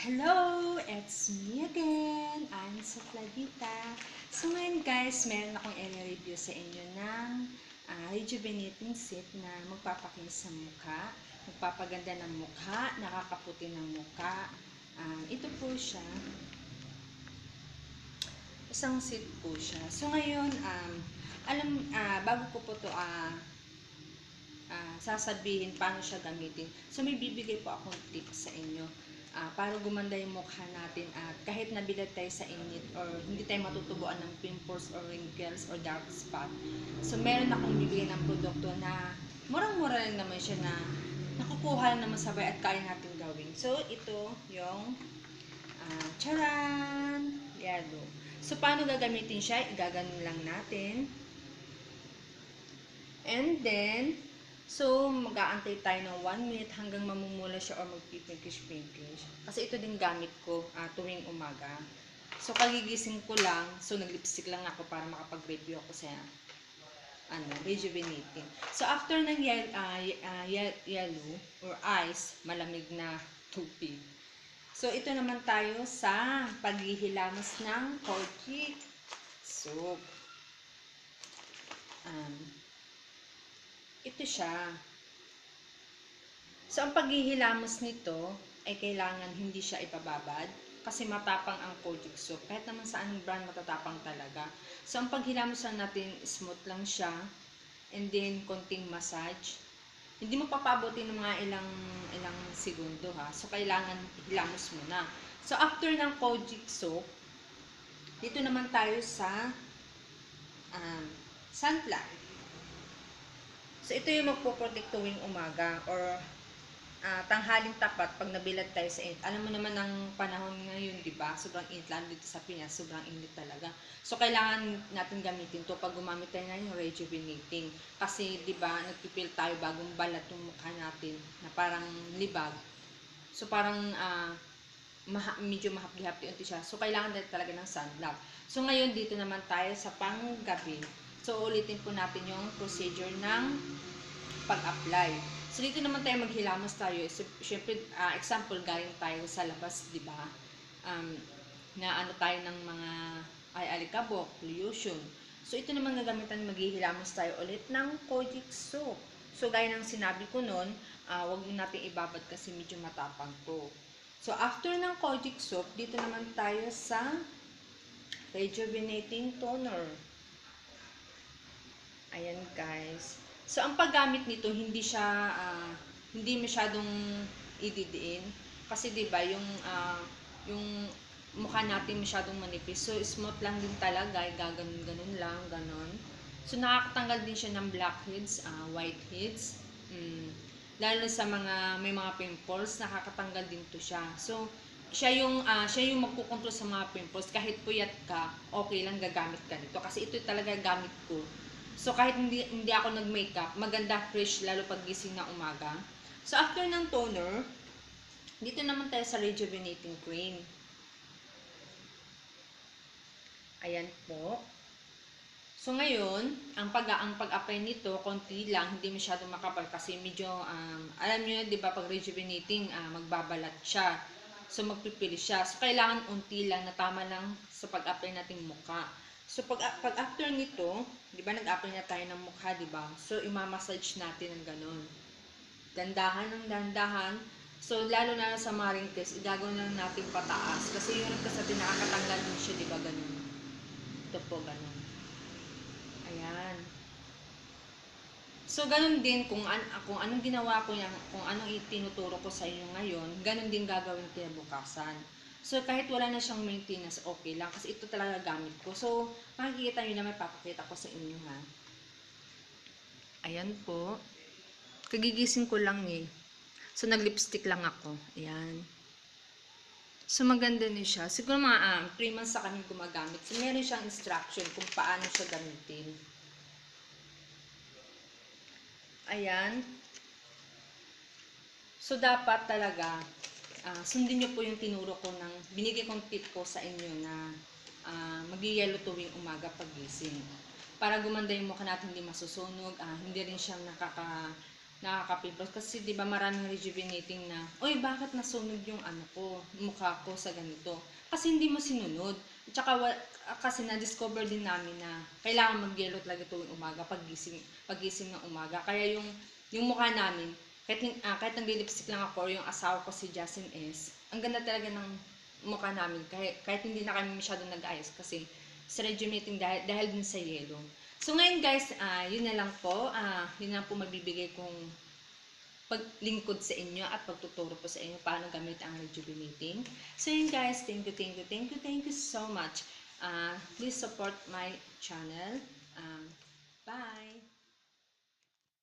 Hello! It's me again! I'm Sofladita. So ngayon guys, meron akong i-review sa inyo ng ah, rejuvenating set na magpapakinis sa mukha, magpapaganda ng mukha, nakakaputi ng mukha. Ah, ito po siya. Isang set po siya. So ngayon, um, alam, ah, bago ko po to ah, ah, sasabihin paano siya gamitin. So may bibigay po akong tips sa inyo ah, para gumanda yung mukha natin at kahit nabilad tayo sa init or hindi tayo matutubuan ng pimples or wrinkles or dark spot. So meron akong bibigyan ng produkto na murang-mura lang naman siya na nakukuha naman sabay at kaya natin gawin. So ito yung ah, charan! Yellow. So paano gagamitin siya? Igaganon lang natin. And then, So, mag-aantay tayo ng 1 minute hanggang mamumula siya or magpipinkish-pinkish. Kasi ito din gamit ko ah, tuwing umaga. So, kagigising ko lang. So, nag-lipstick lang ako para makapag-review ako sa ano, rejuvenating. So, after ng yel- ah, y- ah, ye- yellow or ice, malamig na tubig. So, ito naman tayo sa paghihilamos ng kojic soap. Um, ito siya. So, ang paghihilamos nito ay kailangan hindi siya ipababad kasi matapang ang kojic soap. Kahit naman sa anong brand, matatapang talaga. So, ang paghilamos natin, smooth lang siya. And then, konting massage. Hindi mo papabuti ng mga ilang ilang segundo ha. So, kailangan hilamos mo na. So, after ng kojic soap, dito naman tayo sa um, sunlight. So, ito yung magpo-protect tuwing umaga or ah, tanghaling tapat pag nabilad tayo sa init. Alam mo naman ang panahon ngayon, di ba? Sobrang init lalo dito sa Pinas, sobrang init talaga. So, kailangan natin gamitin to pag gumamit tayo ng rejuvenating. Kasi, di ba, nagpipil tayo bagong balat yung mukha natin na parang libag. So, parang ah, maha, medyo mahapdi-hapdi siya. So, kailangan talaga ng sunblock. So, ngayon dito naman tayo sa panggabi. So, ulitin po natin yung procedure ng pag-apply. So, dito naman tayo maghilamos tayo. So, syempre, ah, example, galing tayo sa labas, di ba? Um, na ano tayo ng mga ay alikabok, lotion. So, ito naman gagamitan, maghihilamos tayo ulit ng kojic soap. So, gaya ng sinabi ko noon, ah, wag din natin ibabad kasi medyo matapang to. So, after ng kojic soap, dito naman tayo sa rejuvenating toner. Ayan guys. So, ang paggamit nito, hindi siya, ah, hindi masyadong ididiin. Kasi 'di ba yung, ah, yung mukha natin masyadong manipis. So, smooth lang din talaga. Gaganon-ganon lang, ganon. So, nakakatanggal din siya ng blackheads, ah, whiteheads. Mm. Lalo sa mga, may mga pimples, nakakatanggal din to siya. So, siya yung ah, siya yung magkukontrol sa mga pimples kahit puyat ka okay lang gagamit ka nito kasi ito talaga gamit ko so kahit hindi hindi ako nag-makeup maganda fresh lalo pag gising na umaga so after ng toner dito naman tayo sa rejuvenating cream ayan po So ngayon, ang pag ang pag-apply nito, konti lang, hindi masyadong makapal kasi medyo um, alam niyo 'di ba pag rejuvenating, ah, magbabalat siya. So, magpipili siya. So, kailangan unti lang na tama lang sa pag-apply nating mukha. So, pag, pag after nito, di ba nag-apply na tayo ng mukha, di ba? So, imamassage natin ng ganun. Dandahan ng dandahan. So, lalo na sa mga wrinkles, igagawin lang natin pataas. Kasi yung wrinkles natin nakakatanggal din siya, di ba? Ganun. Ito po, ganun. Ayan. So, ganun din kung, an kung anong ginawa ko yan, kung anong itinuturo ko sa inyo ngayon, ganun din gagawin kinabukasan. So, kahit wala na siyang maintenance, okay lang. Kasi ito talaga gamit ko. So, makikita nyo na may papakita ko sa inyo, ha. Ayan po. Kagigising ko lang, eh. So, nag-lipstick lang ako. Ayan. So, maganda din siya. Siguro mga 3 months sa kami gumagamit. So, meron siyang instruction kung paano siya gamitin. Ayan. So, dapat talaga, ah, sundin niyo po yung tinuro ko ng, binigay kong tip ko sa inyo na uh, mag-yellow tuwing umaga pagising. Para gumanda yung mukha natin, hindi masusunog, ah, hindi rin siya nakaka, nakaka-pimples. Kasi di ba maraming rejuvenating na, Uy, bakit nasunog yung ano ko, mukha ko sa ganito? Kasi hindi mo sinunod. At saka, wa- kasi na-discover din namin na kailangan mag-yellow talaga tuwing umaga, paggising, paggising ng umaga. Kaya yung, yung mukha namin, kahit, ah, kahit nag-lipstick lang ako, or yung asawa ko si Justin S, ang ganda talaga ng mukha namin. Kahit, kahit hindi na kami masyadong nag-ayos kasi sa rejuvenating dahil, dahil din sa yellow. So ngayon guys, ah yun na lang po. Ah yun na po mabibigay kong paglingkod sa inyo at pagtuturo po sa inyo paano gamit ang rejuvenating. So yun guys, thank you, thank you, thank you, thank you so much. Ah please support my channel. Um, bye!